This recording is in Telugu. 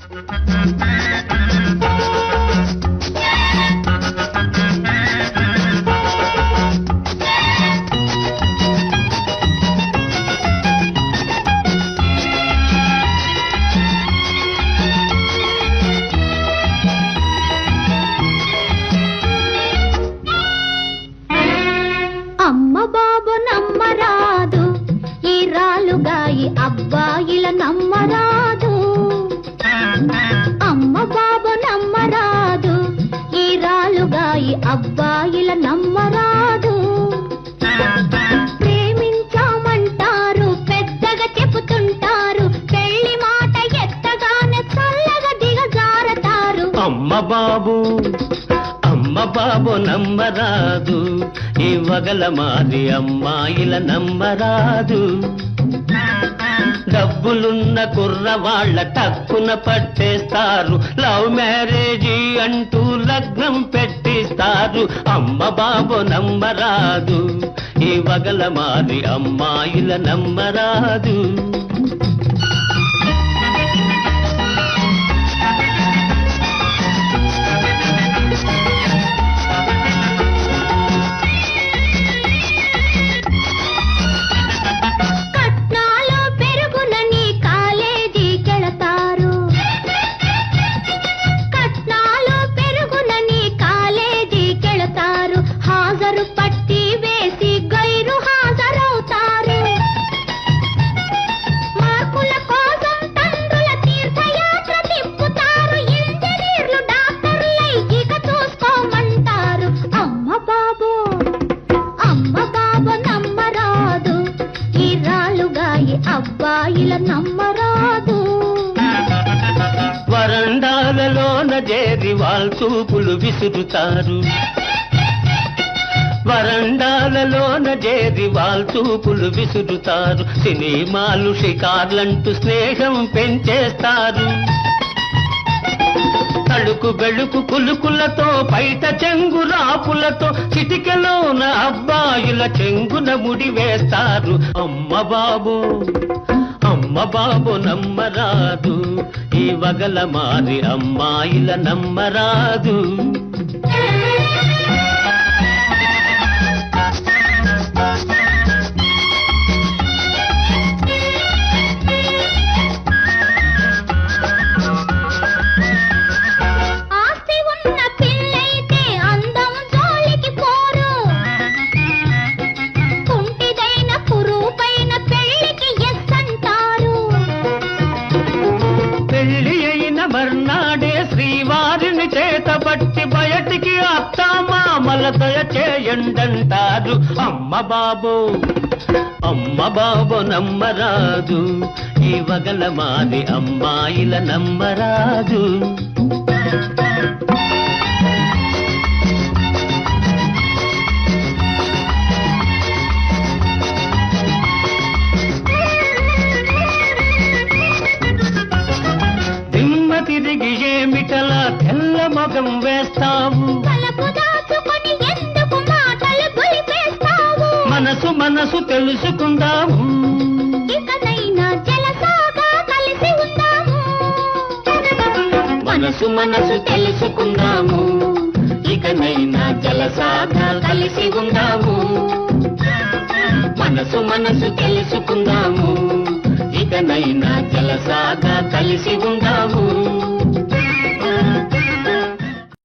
అమ్మ బాబు నమ్మరాదు ఈ రాలుగాయి అబ్బాయిల నమ్మరాదు. అబ్బాయిల నమ్మరాదు. ప్రేమించామంటారు పెద్దగా చెబుతుంటారు. పెళ్ళి మాట ఎత్తగానే చల్లగా దిగజారతారు. అమ్మ బాబు అమ్మ బాబు నమ్మరాదు. ఇవ్వగల మాది అమ్మాయిల నమ్మరాదు. డబ్బులున్న కుర్రవాళ్ళ టక్కున పట్టేస్తారు. లవ్ మ్యారేజీ అంటూ లగ్నం పెట్టిస్తారు. అమ్మ బాబు నమ్మరాదు. ఈ వగల మాది అమ్మాయిల నమ్మరాదు. అబ్బాయిల నమ్మరాదు. వరండాలలోన చేరి వాళ్ళ చూపులు విసురుతారు. వరండాలలోన చేరి వాళ్ళ చూపులు విసురుతారు. సినిమాలు షికార్లంటూ స్నేహం పెంచేస్తారు. తడుకు బెళుకు కులుకులతో బయట చెంగు రాపులతో చిటికెలోన అబ్బాయిల చెంగున ముడి వేస్తారు. అమ్మ బాబు అమ్మ బాబు నమ్మరాదు ఈ వగల మారి అమ్మాయిల నమ్మరాదు. మర్నాడే శ్రీవారిని చేతబట్టి బయటికి అత్తామామల దయ చేయండంటారు. అమ్మ బాబు అమ్మ బాబు నమ్మరాదు. ఈ వగల మాది అమ్మాయిల నమ్మరాదు. మొగం వేస్తావు. మనసు మనసు తెలుసుకుందాము. మనసు మనసు తెలుసుకుందాము. ఇకనైనా జలసాగా కలిసి ఉందాము. మనసు మనసు తెలుసుకుందాము. ఇకనైనా జలసాగా కలిసి ఉందాము.